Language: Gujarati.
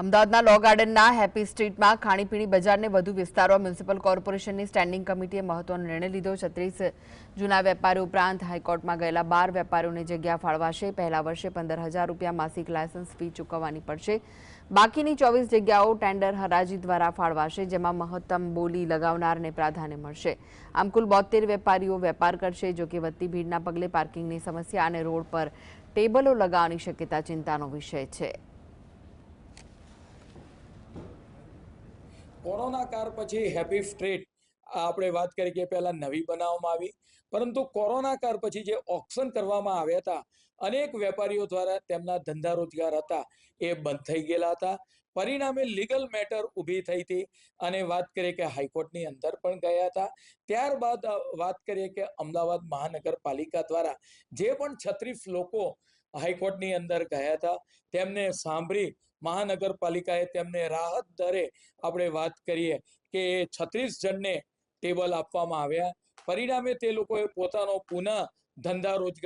અમદાવાદના લો ગાર્ડનના હેપી સ્ટ્રીટમાં ખાણીપીણી બજારને વધુ વિસ્તારવા મ્યુનિસિપલ કોર્પોરેશનની સ્ટેન્ડિંગ કમિટીએ મહત્વનો નિર્ણય લીધો. છત્રીસ જૂના વેપારીઓ ઉપરાંત હાઈકોર્ટમાં ગયેલા બાર વેપારીઓને જગ્યા ફાળવાશે. પહેલા વર્ષે પંદર હજાર રૂપિયા માસિક લાયસન્સ ફી ચૂકવવાની પડશે. બાકીની ચોવીસ જગ્યાઓ ટેન્ડર હરાજી દ્વારા ફાળવાશે, જેમાં મહત્તમ બોલી લગાવનારને પ્રાધાન્ય મળશે. આમ કુલ બોતેર વેપારીઓ વેપાર કરશે જોકે વધતી ભીડના પગલે પાર્કિંગની સમસ્યા અને રોડ પર ટેબલો લગાવવાની શક્યતા ચિંતાનો વિષય છે. કોરોના કાળ પછી હેપી સ્ટ્રીટ આપણે વાત કરી કે પહેલાં નવી બનાવવામાં આવી. પરંતુ કોરોના કાળ પછી જે ઓક્શન કરવામાં આવ્યા હતા, અનેક વેપારીઓ દ્વારા તેમના ધંધા રોજગાર હતા, એ બંધ થઈ ગયેલા હતા. પરિણામે લીગલ મેટર ઊભી થઈ હતી અને વાત કરીએ કે હાઈકોર્ટની અંદર પણ ગયા હતા. ત્યારબાદ વાત કરીએ કે અમદાવાદ મહાનગરપાલિકા દ્વારા જે પણ છત્રીસ લોકો હાઈકોર્ટની અંદર ગયા હતા. તેમને સાંભળી મહાનગરપાલિકાએ તેમને રાહત દરે આપણે વાત કરીએ કે છત્રીસ જણને ટેબલ આપવામાં આવ્યા. પરિણામે તે લોકોએ પોતાનો પુનઃ ધંધા રોજગાર